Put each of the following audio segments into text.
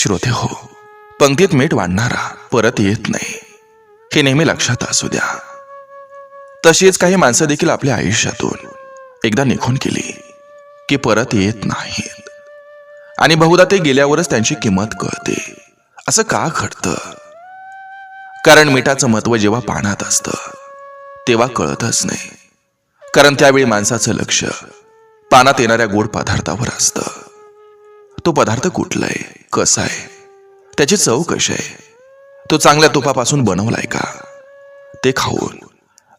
श्रोते हो पंक्तीत मीठ वाढणारा परत येत नाही. हे नेहमी लक्षात असू द्या. तशीच काही माणसं देखील आपल्या आयुष्यातून एकदा निघून गेली की परत येत नाहीत. आणि बहुधा ते गेल्यावरच त्यांची किंमत कळते. असं का घडतं? कारण मिठाचं महत्त्व जेव्हा पाण्यात असतं तेव्हा कळतच नाही. कारण त्यावेळी माणसाचं लक्ष पानात येणाऱ्या गोड पदार्थावर असतं. तो पदार्थ कुठला आहे कसा आहे त्याची चव कशी आहे तो चांगल्या तुपापासून बनवलाय का? ते खाऊन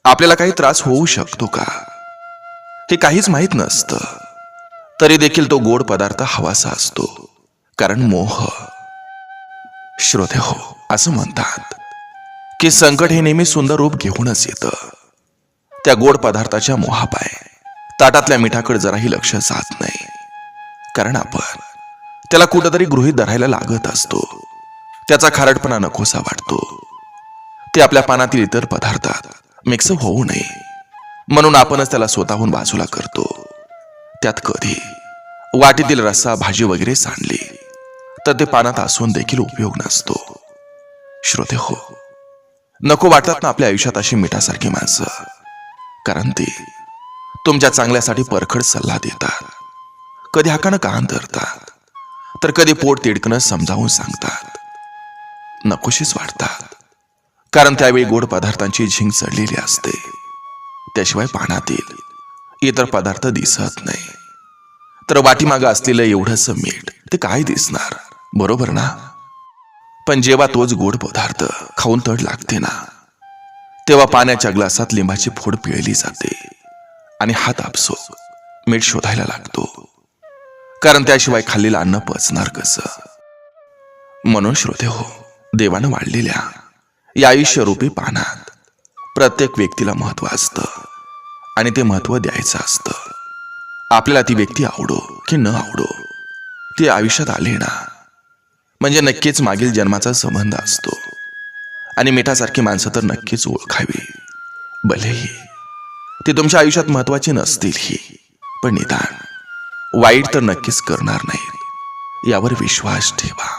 आपल्याला काही त्रास होऊ शकतो का? हे काहीच माहीत नसतं. तरी देखील तो गोड पदार्थ हवासा असतो. कारण मोह. श्रोते हो असं म्हणतात की संकट हे नेहमी सुंदर रूप घेऊनच येतं. त्या गोड पदार्थाच्या मोहापाय. ताटातल्या मिठाकडे जराही लक्ष जात नाही. कारण आपण त्याला कुठंतरी गृहीत धरायला लागत असतो. त्याचा खारटपणा नकोसा वाटतो. ते आपल्या पानातील इतर पदार्थात मिक्स होऊ नये. म्हणून आपणच त्याला स्वतःहून बाजूला करतो. त्यात कधी वाटीतील रस्सा भाजी वगैरे सांडली तर ते पानात असून देखील उपयोग नसतो. श्रोते हो नको वाटतात ना आपल्या आयुष्यात अशी मिठासारखी माणसं. कारण ते तुमच्या चांगल्यासाठी परखड सल्ला देतात. कधी हाकानं कान धरतात. तर कधी पोट तिडकणं समजावून सांगतात. नकोशीच वाटतात कारण त्यावेळी गोड पदार्थांची झिंग चढलेली असते. त्याशिवाय पाण्यातील इतर पदार्थ दिसत नाही. तर वाटीमागं असलेलं एवढंच मीठ ते काय दिसणार? बरोबर ना? पण जेव्हा तोच गोड पदार्थ खाऊन तड लागते ना तेव्हा पाण्याच्या ग्लासात लिंबाची फोड पिळली जाते आणि हात आपसो मीठ शोधायला लागतो. कारण त्याशिवाय खाल्लेलं अन्न पचणार कसं? म्हणून श्रोते हो देवानं वाढलेल्या या आयुष्यरूपी पानात प्रत्येक व्यक्तीला महत्त्व असतं आणि ते महत्त्व द्यायचं असतं. आपल्याला ती व्यक्ती आवडो की न आवडो ती आयुष्यात आली ना? म्हणजे नक्कीच मागील जन्माचा संबंध असतो. आणि मिठासारखी माणसं तर नक्कीच ओळखावी. भलेही. ती तुमच्या आयुष्यात महत्वाची नसतीलही पण निदान. वाईट तर नक्कीच करणार नाहीत. यावर विश्वास ठेवा.